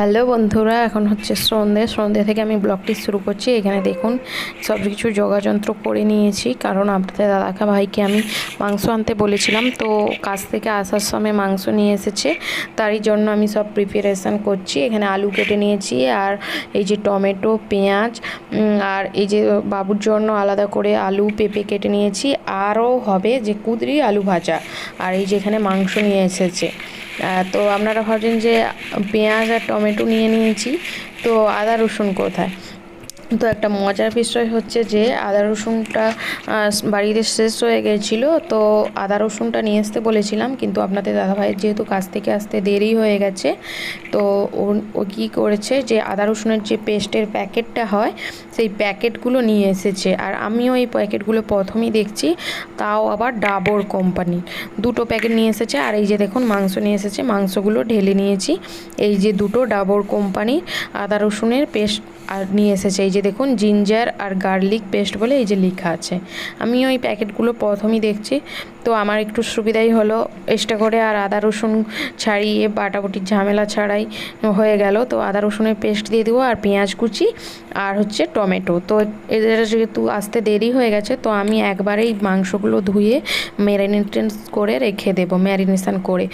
Hello বন্ধুরা, এখন হচ্ছে সন্ধে সন্ধে থেকে আমি ব্লগটি শুরু করছি। এখানে দেখুন, সব কিছু যোগাযন্ত্র করে নিয়েছি। কারণ আপনাদের দাদাকা ভাইকে আমি মাংস আনতে বলেছিলাম। তো কাছ থেকে আসার সময় মাংস নিয়ে এসেছে। তারই জন্য আমি সব প্রিপারেশান করছি। এখানে আলু কেটে নিয়েছি আর এই যে টমেটো, পেঁয়াজ আর এই যে বাবুর জন্য আলাদা করে আলু পেঁপে কেটে নিয়েছি। আরও হবে যে কুদরি আলু ভাজা। আর এই যে এখানে মাংস নিয়ে এসেছে। তো আপনারা ভাবছেন যে পেঁয়াজ আর টমেটো নিয়ে নিয়েছি তো আদা রসুন কোথায়? তো একটা মজার বিষয় হচ্ছে যে আদা রসুনটা বাড়িতে শেষ হয়ে গেছিল, তো আদা রসুনটা নিয়ে আসতে বলেছিলাম, কিন্তু আপনাদের দাদাভাইয়ের যেহেতু কাছ থেকে আসতে দেরি হয়ে গেছে, তো ও কী করেছে যে আদা রসুনের যে পেস্টের প্যাকেটটা হয়, সেই প্যাকেটগুলো নিয়ে এসেছে, আর আমিও এই প্যাকেটগুলো প্রথমেই দেখছি, তাও আবার ডাবর কোম্পানি। দুটো প্যাকেট নিয়ে এসেছে, আর এই যে দেখুন মাংস নিয়ে এসেছে, মাংসগুলো ঢেলে নিয়েছি, এই যে দুটো ডাবর কোম্পানি আদা রসুনের পেস্ট আর নিয়ে এসেছে এই যে দেখুন জিঞ্জার আর গার্লিক পেস্ট বলে এই যে লেখা আছে। আমি ওই প্যাকেটগুলো প্রথমই দেখছি। তো আমার একটু সুবিধাই হলো এক্সট্রা করে আর আদা রসুন ছাড়িয়ে বাটাবুটির ঝামেলা ছাড়াই হয়ে গেল। তো আদা রসুনের পেস্ট দিয়ে দেবো আর পেঁয়াজ কুচি আর হচ্ছে টমেটো। তো এদের যেহেতু আসতে দেরি হয়ে গেছে, তো আমি একবারেই মাংসগুলো ধুয়ে ম্যারিনেশন করে রেখে দেবো ম্যারিনেশন করে।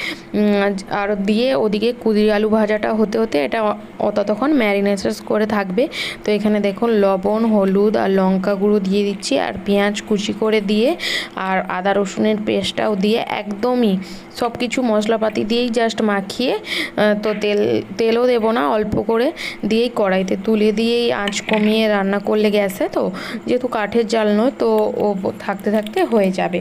আর দিয়ে ওদিকে কুদরি আলু ভাজাটা হতে হতে এটা অ- ততক্ষণ ম্যারিনেশন করে থাকবে। তো এখানে দেখুন লবণ, হলুদ আর লঙ্কা গুঁড়ো দিয়ে দিচ্ছি আর পেঁয়াজ কুচি করে দিয়ে আর আদা রসুনের পেস্টটাও দিয়ে একদমই সব কিছু মশলাপাতি দিয়েই জাস্ট মাখিয়ে তো তেল, তেলও দেবো না, অল্প করে দিয়েই কড়াইতে তুলে দিয়েই আঁচ কমিয়ে রান্না করলে গ্যাসে তো, যেহেতু কাঠের জাল নয় তো ও থাকতে থাকতে হয়ে যাবে।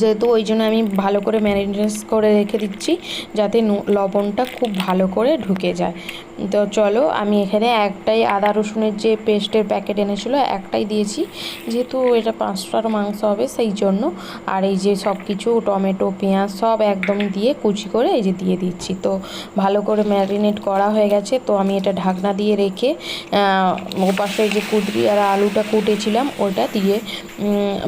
যেহেতু ওই জন্য আমি ভালো করে ম্যারিনেট করে রেখে দিচ্ছি, যাতে লবণটা খুব ভালো করে ঢুকে যায়। তো চলো, আমি এখানে একটাই আদা রসুনের যে পেস্টের প্যাকেট এনেছিলো, একটাই দিয়েছি। যেহেতু এটা পাঁচটার মাংস হবে, সেই জন্য। আর এই যে সব কিছু টমেটো, পেঁয়াজ, সব একদম দিয়ে কুচি করে এই যে দিয়ে দিচ্ছি। তো ভালো করে ম্যারিনেট করা হয়ে গেছে। তো আমি এটা ঢাকনা দিয়ে রেখে ওপাশে যে কুদরি আর আলুটা কুটেছিলাম, ওটা দিয়ে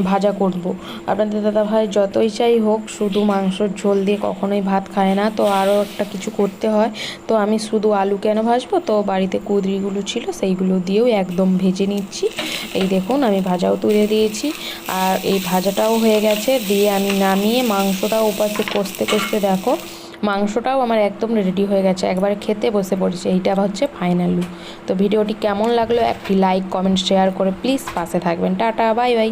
ভাজা করব। আপনাদের দাদা ভাই যতই চাই হোক, শুধু মাংসর ঝোল দিয়ে কখনোই ভাত খায় না। তো আরও একটা কিছু করতে হয়। তো আমি শুধু আলু কেন ভাজবো। তো বাড়িতে কুদরিগুলো ছিল, সেইগুলো দিয়েও একদম ভেজে নিচ্ছি। এই দেখুন, আমি ভাজাও তুলে দিয়েছি। আর এই ভাজাটাও হয়ে গেছে। দিয়ে আমি নামিয়ে মাংসটাও ওপাশে কষতে কষতে দেখো, মাংসটাও আমার একদম রেডি হয়ে গেছে। একবারে খেতে বসে পড়েছে। এইটা হচ্ছে ফাইনাল লুক তো ভিডিওটি কেমন লাগল একটি লাইক কমেন্ট শেয়ার করে প্লিজ পাশে থাকবেন। Tata bye bye